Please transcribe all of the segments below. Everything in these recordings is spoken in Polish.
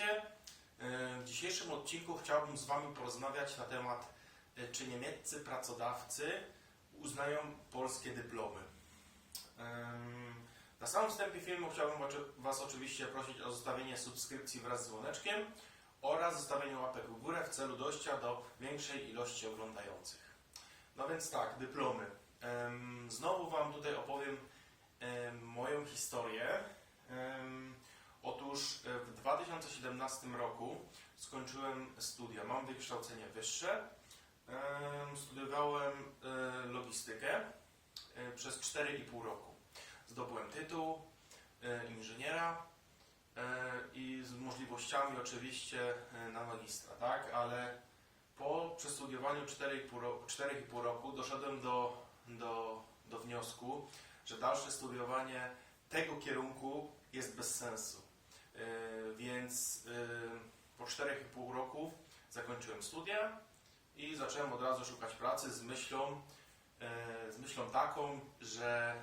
E, W dzisiejszym odcinku chciałbym z Wami porozmawiać na temat, e, czy niemieccy pracodawcy uznają polskie dyplomy. Na samym wstępie filmu chciałbym Was oczywiście prosić o zostawienie subskrypcji wraz z dzwoneczkiem oraz zostawienie łapek w górę w celu dojścia do większej ilości oglądających. No więc tak, dyplomy. 2017 roku skończyłem studia. Mam wykształcenie wyższe. Em, Studiowałem e, logistykę e, przez 4,5 roku. Zdobyłem tytuł e, inżyniera i z możliwościami oczywiście na magistra, tak? Ale po przestudiowaniu 4,5 roku, 4,5 roku doszedłem do, do, do wniosku, że dalsze studiowanie tego kierunku jest bez sensu. Yy, Więc yy, po 4,5 roku zakończyłem studia i zacząłem od razu szukać pracy z myślą, yy, z myślą taką, że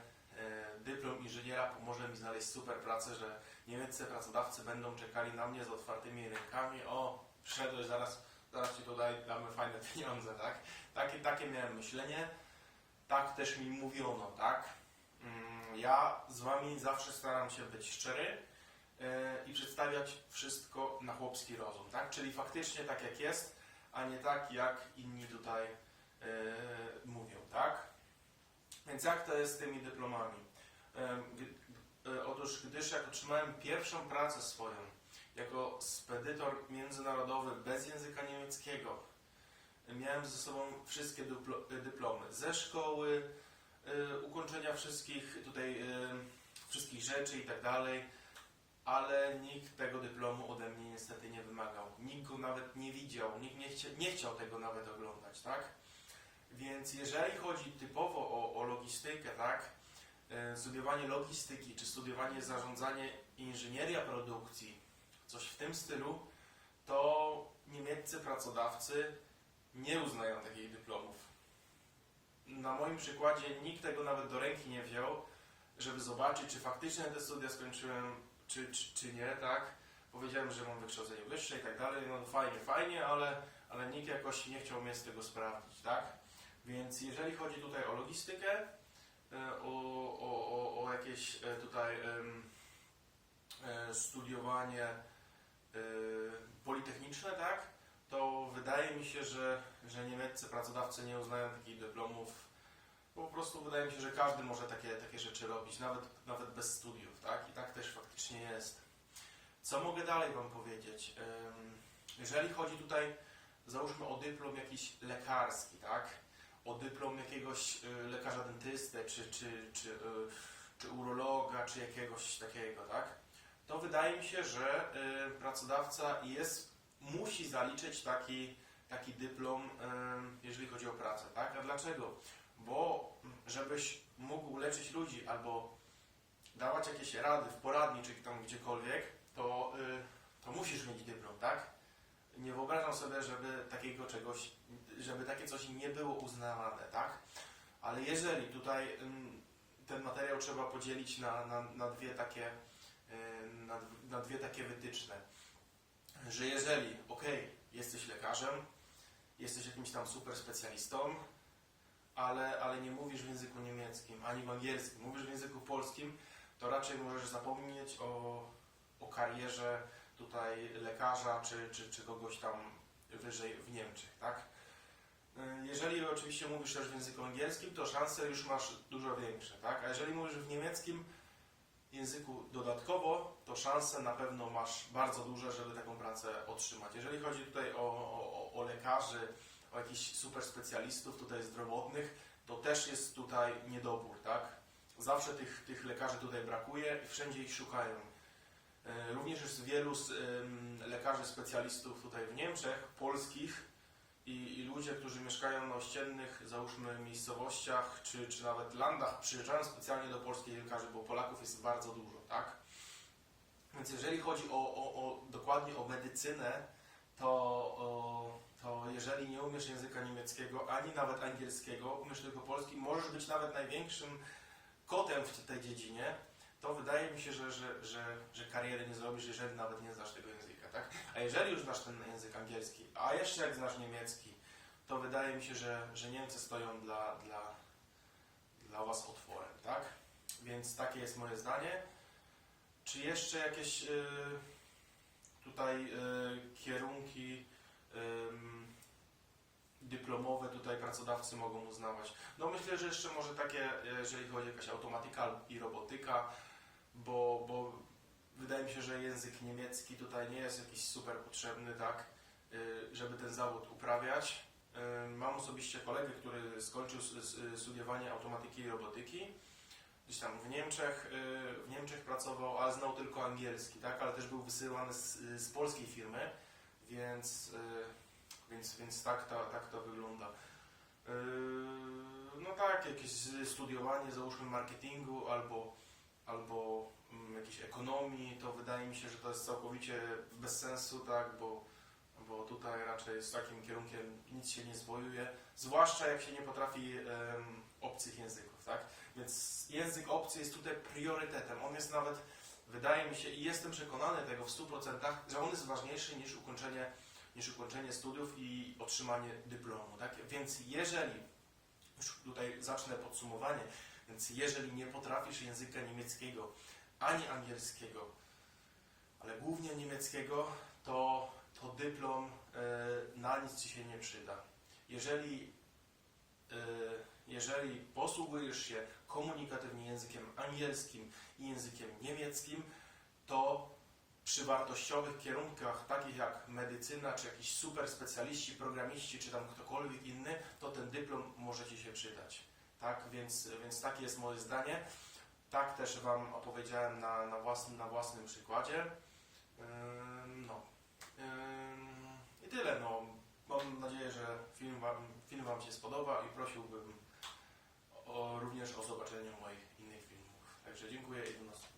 dyplom inżyniera pomoże mi znaleźć super pracę, że niemieccy pracodawcy będą czekali na mnie z otwartymi rękami. O, przyszedłeś, zaraz, zaraz Ci tutaj damy fajne pieniądze, tak? Takie, takie miałem myślenie. Tak też mi mówiono, tak? Mm, Ja z Wami zawsze staram się być szczery e, i przedstawiać wszystko na chłopski rozum, tak? Czyli faktycznie tak jak jest, a nie tak jak inni tutaj e, mówią, tak? Więc jak to jest z tymi dyplomami? E, e, Otóż gdyż jak otrzymałem pierwszą pracę swoją jako spedytor międzynarodowy bez języka niemieckiego, miałem ze sobą wszystkie dyplo- dyplomy ze szkoły, e, ukończenia wszystkich tutaj e, wszystkich rzeczy i tak dalej, ale nikt tego dyplomu ode mnie niestety nie wymagał. Nikt go nawet nie widział, nikt nie, chcia, nie chciał tego nawet oglądać, tak? Więc jeżeli chodzi typowo o, o logistykę, tak? E, Studiowanie logistyki, czy studiowanie zarządzanie inżynieria produkcji, coś w tym stylu, to niemieccy pracodawcy nie uznają takich dyplomów. Na moim przykładzie nikt tego nawet do ręki nie wziął, żeby zobaczyć, czy faktycznie te studia skończyłem, czy, czy, czy nie, tak? Powiedziałem, że mam wykształcenie wyższe i tak dalej, no fajnie, fajnie, ale, ale nikt jakoś nie chciał mnie z tego sprawdzić, tak? Więc jeżeli chodzi tutaj o logistykę, e, o, o, o, o jakieś e, tutaj e, studiowanie politechniczne, tak? To wydaje mi się, że, że niemieccy pracodawcy nie uznają takich dyplomów po prostu wydaje mi się, że każdy może takie, takie rzeczy robić, nawet, nawet bez studiów, tak? I tak też faktycznie jest. Co mogę dalej Wam powiedzieć? Jeżeli chodzi tutaj, załóżmy o dyplom jakiś lekarski, tak? O dyplom jakiegoś y, lekarza dentysty, czy, czy, czy, y, czy urologa, czy jakiegoś takiego, tak? To wydaje mi się, że y, pracodawca jest, musi zaliczyć taki, taki dyplom, jeżeli chodzi o pracę, tak? A dlaczego? Bo żebyś mógł leczyć ludzi albo dawać jakieś rady w poradni czy tam gdziekolwiek, to, y, to musisz mieć dyplom, tak? Nie wyobrażam sobie, żeby takiego czegoś, żeby takie coś nie było uznawane, tak? Ale jeżeli tutaj ten materiał trzeba podzielić na, na, na dwie takie y, na, na dwie takie wytyczne, że jeżeli, okej, jesteś lekarzem, jesteś jakimś tam super specjalistą, ale, ale nie mówisz w języku niemieckim ani w angielskim, mówisz w języku polskim, to raczej możesz zapomnieć o, o karierze tutaj lekarza czy, czy, czy kogoś tam wyżej w Niemczech, tak? Y, Jeżeli oczywiście mówisz też w języku angielskim, to szanse już masz dużo większe, tak? A jeżeli mówisz w niemieckim języku dodatkowo, to szanse na pewno masz bardzo duże, żeby taką pracę otrzymać. Jeżeli chodzi tutaj o, o, o lekarzy, o jakichś super specjalistów tutaj zdrowotnych, to też jest tutaj niedobór, tak? Zawsze tych, tych lekarzy tutaj brakuje i wszędzie ich szukają. E, Również jest wielu z, ym, lekarzy specjalistów tutaj w Niemczech, polskich i, i ludzie, którzy mieszkają na ościennych, załóżmy, miejscowościach czy, czy nawet landach, przyjeżdżają specjalnie do polskich lekarzy, bo Polaków jest bardzo dużo, tak? Więc jeżeli chodzi o, o, o dokładnie o medycynę, to, o, to jeżeli nie umiesz języka niemieckiego, ani nawet angielskiego, umiesz tylko polski, możesz być nawet największym kotem w tej dziedzinie, to wydaje mi się, że, że, że, że kariery nie zrobisz, jeżeli nawet nie znasz tego języka, tak? A jeżeli już znasz ten język angielski, a jeszcze jak znasz niemiecki, to wydaje mi się, że, że Niemcy stoją dla, dla, dla Was otworem, tak? Więc takie jest moje zdanie. Czy jeszcze jakieś y, tutaj y, kierunki dyplomowe tutaj pracodawcy mogą uznawać? No myślę, że jeszcze może takie, jeżeli chodzi o jakaś automatyka i robotyka, bo, bo wydaje mi się, że język niemiecki tutaj nie jest jakiś super potrzebny, tak, y, żeby ten zawód uprawiać. Y, Mam osobiście kolegę, który skończył studiowanie automatyki i robotyki. Gdzieś tam w Niemczech, w Niemczech pracował, ale znał tylko angielski, tak, ale też był wysyłany z, z polskiej firmy, więc, y, więc, więc tak, to, tak to wygląda. Yy, No tak, jakieś studiowanie załóżmy marketingu albo, albo mm, jakiejś ekonomii, to wydaje mi się, że to jest całkowicie bez sensu, tak, bo, bo tutaj raczej z takim kierunkiem nic się nie zwojuje, zwłaszcza jak się nie potrafi em, obcych języków, tak? Więc język obcy jest tutaj priorytetem. On jest nawet, wydaje mi się, i jestem przekonany tego w 100%, że on jest ważniejszy niż ukończenie niż ukończenie studiów i otrzymanie dyplomu. Tak? Więc jeżeli, już tutaj zacznę podsumowanie, więc jeżeli nie potrafisz języka niemieckiego ani angielskiego, ale głównie niemieckiego, to, to dyplom e, na nic Ci się nie przyda. Jeżeli, e, jeżeli posługujesz się komunikatywnie językiem angielskim i językiem niemieckim, to przy wartościowych kierunkach, takich jak medycyna, czy jakiś super specjaliści, programiści, czy tam ktokolwiek inny, to ten dyplom może Ci się przydać. Tak, więc, więc takie jest moje zdanie. Tak też Wam opowiedziałem na, na, własnym, na własnym przykładzie. No. I tyle. No. Mam nadzieję, że film wam, film wam się spodoba i prosiłbym również o zobaczeniu moich innych filmów. Także dziękuję i do następnego.